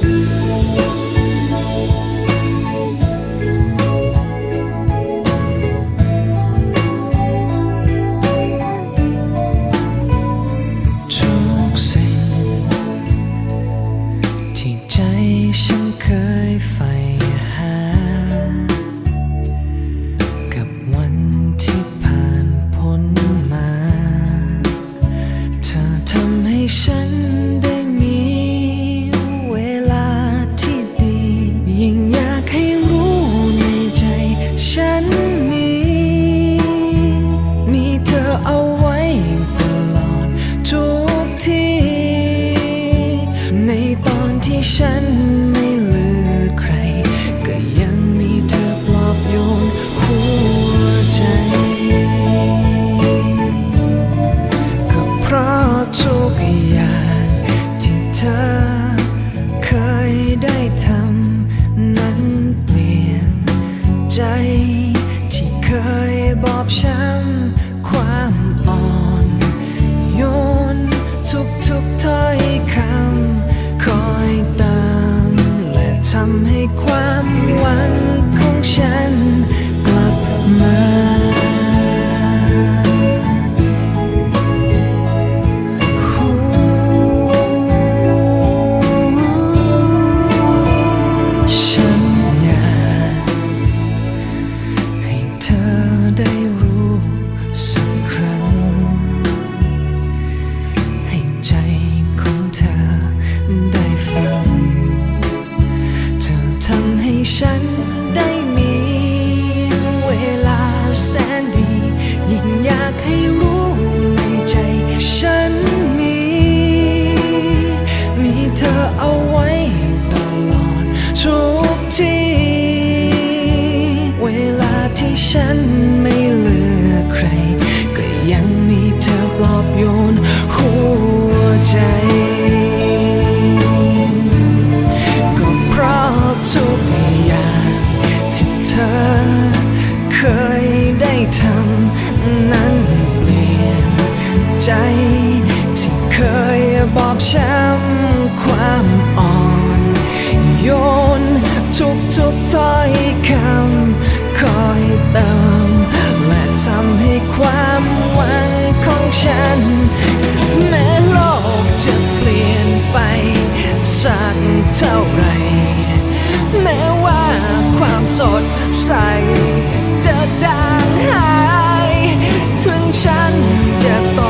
ทุก อเอาไว้ตลอดทุกที่ในตอนที่ฉันไม่เหลือใคร ก็ยังมีเธอปลอบโยนหัวใจ ก็เพราะทุก เอาไว้ตลอดทุกที่เวลาที่ฉันไม่เหลือใคร ก็ยังมีเธอปลอบโยนหัวใจ ก็เพราะทุกอย่างที่เธอเคยได้ทำนั้นเปลี่ยนใจที่เคยบอบช้ำ ติม และทำให้ความหวังของฉัน แม้โลกจะเปลี่ยนไป สักเท่าไร แม้ว่าความสดใสจะจางหาย ถึงฉันจะต้อง